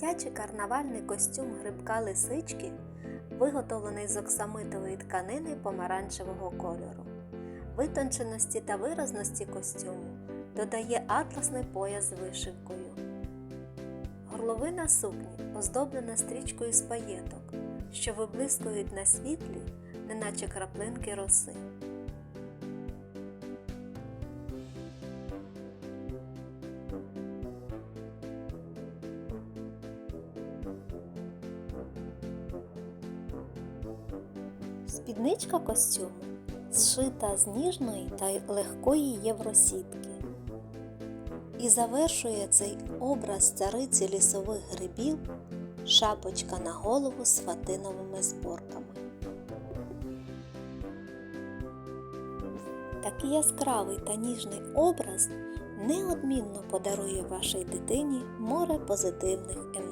Дитячий карнавальний костюм грибка лисички виготовлений з оксамитової тканини помаранчевого кольору. Витонченості та виразності костюму додає атласний пояс з вишивкою. Горловина сукні оздоблена стрічкою з паєток, що виблискують на світлі, неначе краплинки роси. Спідничка костюму зшита з ніжної та легкої євросітки. І завершує цей образ цариці лісових грибів шапочка на голову з фатиновими зборками. Такий яскравий та ніжний образ неодмінно подарує вашій дитині море позитивних емоцій.